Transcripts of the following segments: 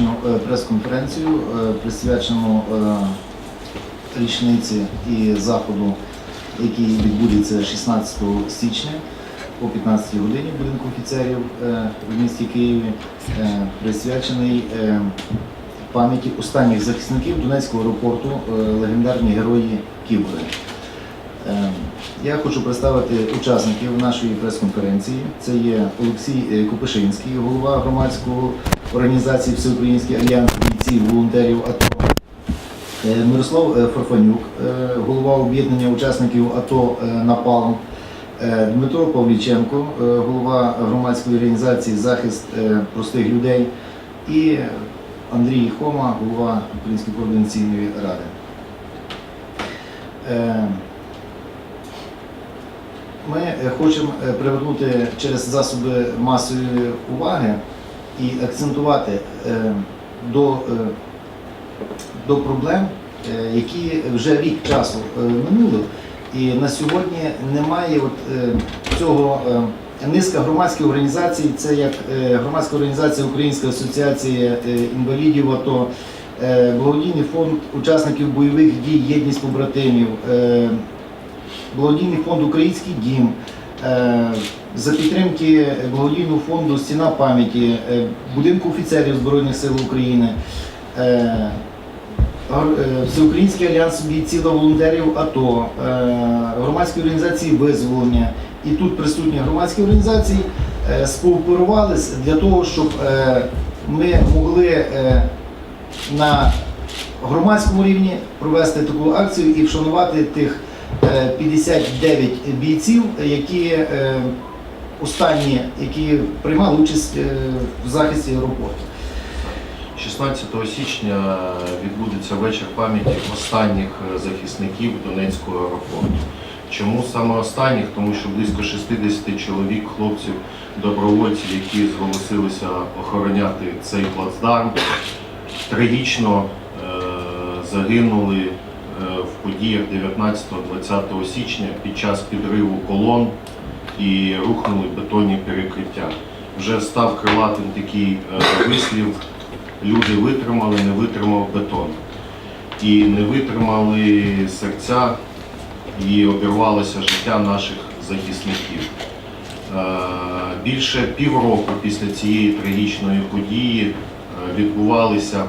сьогоднішню е, прес-конференцію, е, присвячену е, річниці і заходу, який відбудеться 16 січня о 15 годині будинку офіцерів в місті Києві, присвячений пам'яті останніх захисників Донецького аеропорту, легендарні герої Кібори. Е, Я хочу представити учасників нашої прес-конференції. Це є Олексій е, Копишинський, голова громадської організації Всеукраїнський альянс бійців волонтерів АТО. Е, Мирослав е, Форфанюк, е, голова об'єднання учасників АТО «Напалм». Дмитро Павліченко, голова громадської організації Захист простих людей. І Андрій Хома, голова Української координаційної ради. Ми е, хочемо е, привернути через засоби масової уваги і акцентувати е, до, до проблем, які вже рік часу минули. І на сьогодні немає от, цього низка громадських організацій, це як громадська організація Українська асоціація е, інвалідів АТО, благодійний фонд учасників бойових дій Єдність побратимів, благодійний фонд Український дім. е, За підтримки благодійного фонду Стіна пам'яті, е, будинку офіцерів Збройних сил України, е, Всеукраїнський альянс бійців та волонтерів АТО, громадські організації визволення і тут присутні громадські організації скооперувались для того, щоб ми могли на громадському рівні провести таку акцію і вшанувати тих 59 бійців, які е, останні, які приймали участь е, в захисті аеропорту. 16 січня відбудеться вечір пам'яті останніх е, захисників Донецького аеропорту. Чому саме останніх? Тому що близько 60 чоловік, хлопців, добровольців, які зголосилися охороняти цей плацдарм, трагічно е, загинули е, подіях 19-20 січня під час підриву колон і рухнули бетонні перекриття. Вже став крилатим такий е, вислів люди витримали, не витримав бетон. І не витримали серця і обірвалося життя наших захисників. Е, Більше півроку після цієї трагічної події е, відбувалися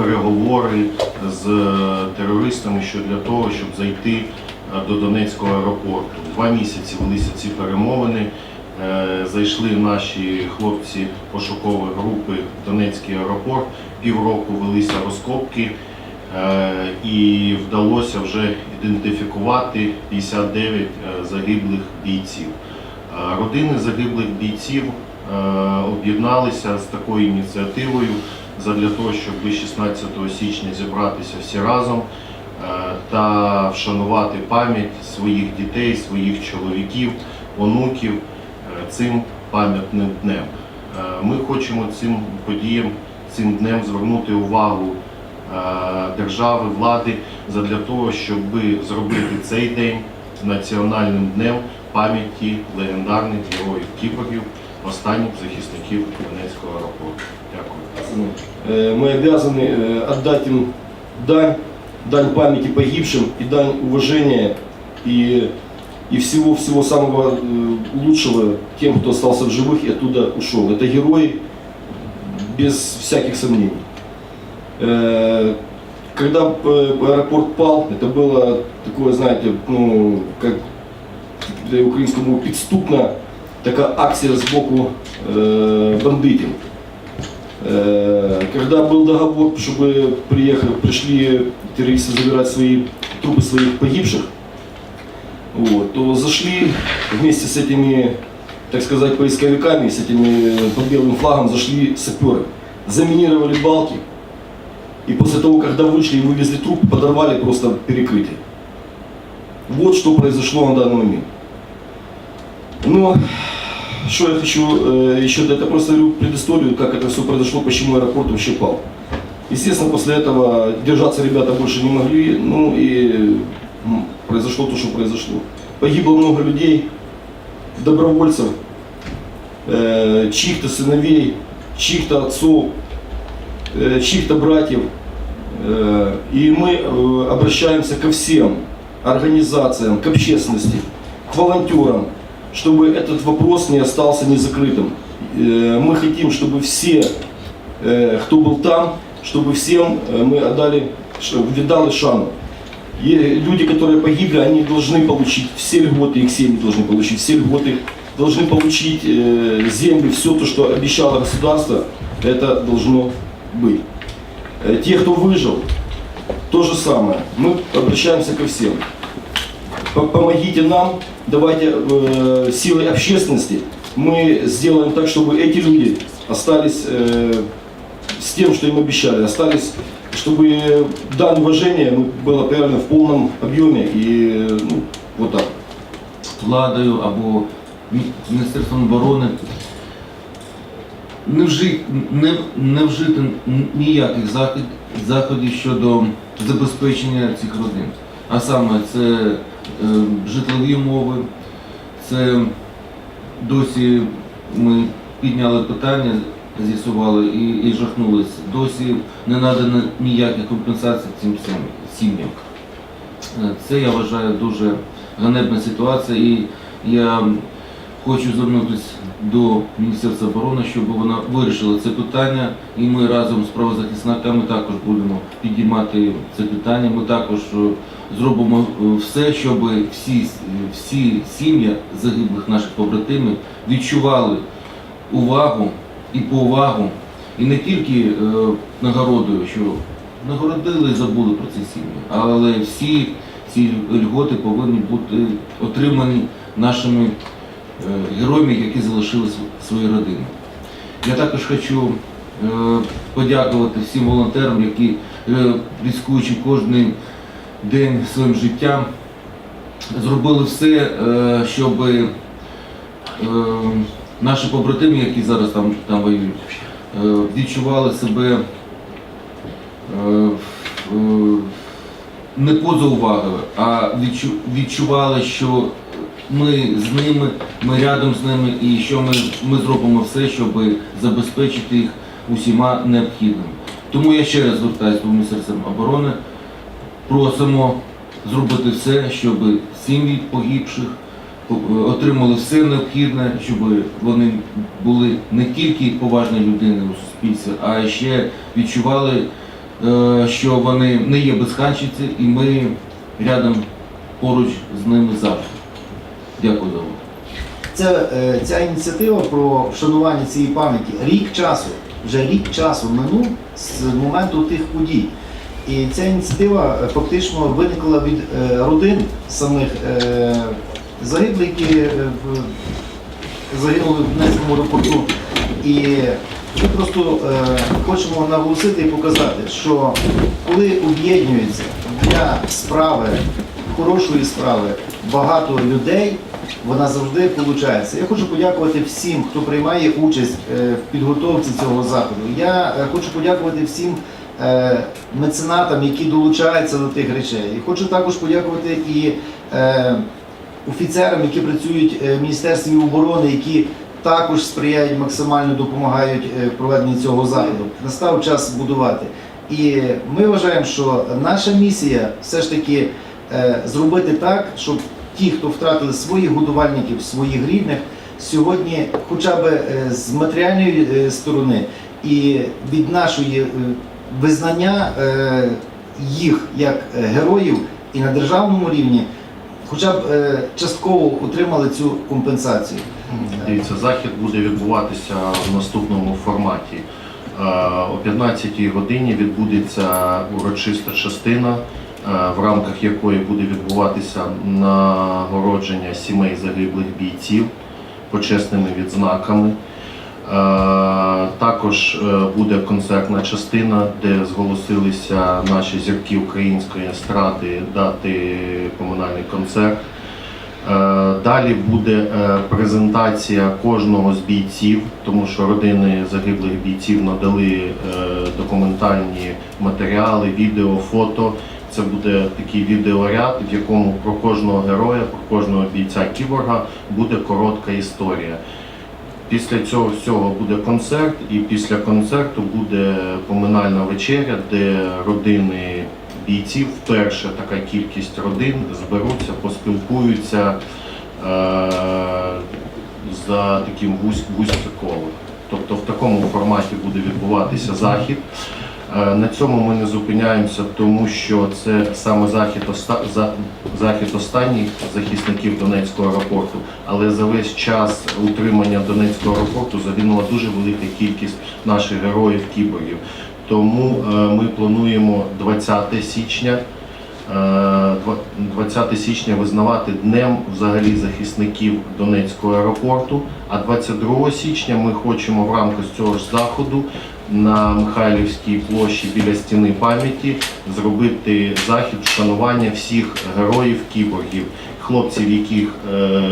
переговори з терористами що для того, щоб зайти е, до Донецького аеропорту. Два місяці велися ці перемовини. Е, Зайшли наші хлопці пошукової групи в Донецький аеропорт. Півроку велися розкопки е, і вдалося вже ідентифікувати 59 е, загиблих бійців. Е, Родини загиблих бійців е, об'єдналися з такою ініціативою задля того, щоб 16 січня зібратися всі разом е, та вшанувати пам'ять своїх дітей, своїх чоловіків, онуків е, цим пам'ятним днем. Е, Ми хочемо цим подіям, цим днем звернути увагу держави, влади задля того, щоб зробити цей день національним днем пам'яті легендарних героїв кіборгів, останніх захисників Донецького аеропорту. Дякую. Э, Мы обязаны э, отдать им дань, дань памяти погибшим и дань уважения и, и всего-всего самого э, лучшего тем, кто остался в живых и оттуда ушел. Это герои без всяких сомнений. Э, Когда э, аэропорт пал, это было такое, знаете, ну, как для українському підступна така акція з боку э, бандитів. Э, Когда был договор, чтобы приехали, пришли террористы забирать свои трупы своих погибших, вот, то зашли вместе с этими, так сказать, поисковиками, с этими э, под белым флагом зашли саперы, заминировали балки, и после того, когда вышли и вывезли трупы, подорвали просто перекрытие. Вот что произошло на данный момент. Но что я хочу э, еще, это просто говорю предысторию, как это все произошло, почему аэропорт вообще пал. Естественно, после этого держаться ребята больше не могли, ну и произошло то, что произошло. Погибло много людей, добровольцев, э, чьих-то сыновей, чьих-то отцов, э, чьих-то братьев. Э, И мы э, обращаемся ко всем организациям, к общественности, к волонтерам, чтобы этот вопрос не остался незакрытым. Э, Мы хотим, чтобы все, э, кто был там, чтобы всем э, мы отдали, віддали шану. И люди, которые погибли, они должны получить все льготы, их семьи должны получить все льготы, должны получить земли, все то, что обещало государство, это должно быть. Те, кто выжил, то же самое. Мы обращаемся ко всем. По- Помогите нам, давайте э, силой общественности мы сделаем так, чтобы эти люди остались э, с тем, что им обещали, остались, чтобы дань уважения ну, было проявлено в полном объеме и э, ну, вот так. владою або Мі- Міністерством оборони не, вжи, не, не вжити ніяких захід, заходів щодо забезпечення цих родин. А саме це е, житлові умови, це досі ми підняли питання, з'ясували і, і жахнулись. Досі не надано ніяких компенсацій цим сім- сім'ям. Е, Це я вважаю дуже ганебна ситуація і я хочу звернутися до Міністерства оборони, щоб вона вирішила це питання, і ми разом з правозахисниками також будемо підіймати це питання. Ми також е, зробимо е, все, щоб всі, всі сім'ї загиблих наших побратимів відчували увагу і повагу, і не тільки е, нагородою, що нагородили і забули про ці сім'ї, але всі ці льготи повинні бути отримані нашими героями, які залишили св- свої родини. Я також хочу е, подякувати всім волонтерам, які е, ризикуючи кожен день своїм життям, зробили все, е, щоб е, наші побратими, які зараз там, там воюють, е, відчували себе е, е, не поза увагою, а відчували, що ми з ними, ми рядом з ними і що ми, ми зробимо все, щоб забезпечити їх усіма необхідними. Тому я ще раз звертаюся до Міністерства оборони, просимо зробити все, щоб сім'ї погибших е, отримали все необхідне, щоб вони були не тільки поважні людини у суспільстві, а ще відчували, е, що вони не є безханчівці, і ми рядом поруч з ними завжди. Дякую за увагу. Це, е, ця ініціатива про вшанування цієї пам'яті рік часу, вже рік часу минув з моменту тих подій. І ця ініціатива е, фактично виникла від е, родин самих загиблих, які загинули в Донецькому аеропорту. І ми просто хочемо наголосити і показати, що коли об'єднуються для справи, хорошої справи багато людей, вона завжди виходить. Я хочу подякувати всім, хто приймає участь е, в підготовці цього заходу. Я е, хочу подякувати всім е, меценатам, які долучаються до тих речей. І хочу також подякувати і офіцерам, які працюють в Міністерстві оборони, які також сприяють максимально допомагають в проведенні цього заходу. Настав час будувати. І ми вважаємо, що наша місія все ж таки зробити так, щоб ті, хто втратили своїх годувальників, своїх рідних, сьогодні, хоча б е, з матеріальної е, сторони і від нашої е, визнання їх як героїв і на державному рівні, хоча б частково отримали цю компенсацію. Дивіться, захід буде відбуватися в наступному форматі. О 15-й годині відбудеться урочиста частина, в рамках якої буде відбуватися нагородження сімей загиблих бійців почесними відзнаками. Е, Також е, буде концертна частина, де зголосилися наші зірки української естради дати комунальний концерт. Е, Далі буде е, презентація кожного з бійців, тому що родини загиблих бійців надали е, документальні матеріали, відео, фото. Це буде такий відеоряд, в якому про кожного героя, про кожного бійця кіборга буде коротка історія. Після цього всього буде концерт, і після концерту буде поминальна вечеря, де родини бійців, вперше така кількість родин зберуться, поспілкуються е- за таким вузь, вузьке коло. Тобто в такому форматі буде відбуватися захід. Е, На цьому ми не зупиняємося, тому що це саме захід, захід останніх захисників Донецького аеропорту. Але за весь час утримання Донецького аеропорту загинула дуже велика кількість наших героїв кіборгів. Тому е, ми плануємо 20 січня. е, 20 січня визнавати днем взагалі захисників Донецького аеропорту. А 22 січня ми хочемо в рамках цього ж заходу на Михайлівській площі біля стіни пам'яті зробити захід вшанування всіх героїв кіборгів, хлопців, яких е,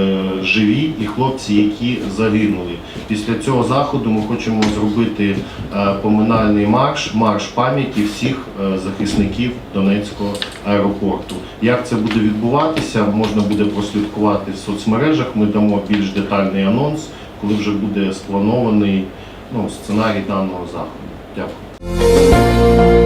живі, і хлопці, які загинули. Після цього заходу ми хочемо зробити е, поминальний марш, марш пам'яті всіх е, захисників Донецького аеропорту. Як це буде відбуватися, можна буде прослідкувати в соцмережах. Ми дамо більш детальний анонс, коли вже буде спланований ну, сценарій даного заходу. Дякую.